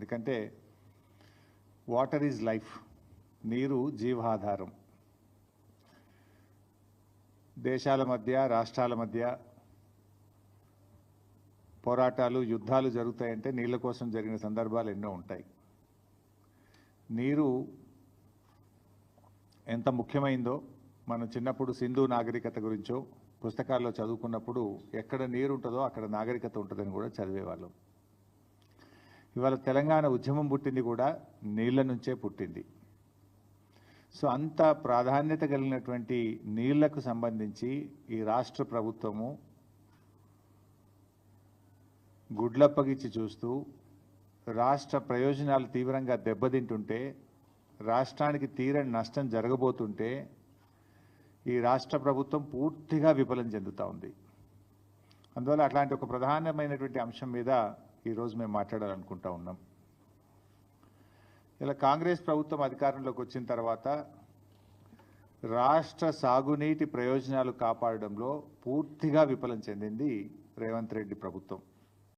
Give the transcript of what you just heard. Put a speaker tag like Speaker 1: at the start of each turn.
Speaker 1: ఎందుకంటే water is life నీరు జీవాధారం. దేశాల మధ్య రాష్ట్రాల మధ్య పోరాటాలు యుద్ధాలు జరుగుతాయంటే నీళ్ళ కోసం జరిగిన సందర్భాలు ఎన్నో ఉంటాయి. నీరు ఎంత ముఖ్యమైందో మనం చిన్నప్పుడు సింధు నాగరికత గురించో పుస్తకాల్లో చదువుకున్నప్పుడు ఎక్కడ నీరు ఉంటుందో అక్కడ నాగరికత ఉంటుందని కూడా చదివేవాళ్ళం. ఇవాళ తెలంగాణ ఉద్యమం పుట్టింది కూడా నీళ్ళ నుంచే పుట్టింది. సో అంత ప్రాధాన్యత కలిగినటువంటి నీళ్ళకు సంబంధించి ఈ రాష్ట్ర ప్రభుత్వము గుడ్లప్పగిచ్చి చూస్తూ రాష్ట్ర ప్రయోజనాలు తీవ్రంగా దెబ్బతింటుంటే రాష్ట్రానికి తీరని నష్టం జరగబోతుంటే ఈ రాష్ట్ర ప్రభుత్వం పూర్తిగా విఫలం చెందుతూ ఉంది. అందువల్ల అట్లాంటి ఒక ప్రధానమైనటువంటి అంశం మీద ఈరోజు మేము మాట్లాడాలనుకుంటా ఉన్నాం. ఇలా కాంగ్రెస్ ప్రభుత్వం అధికారంలోకి వచ్చిన తర్వాత రాష్ట్ర సాగునీటి ప్రయోజనాలు కాపాడడంలో పూర్తిగా విఫలం చెందింది రేవంత్ రెడ్డి ప్రభుత్వం.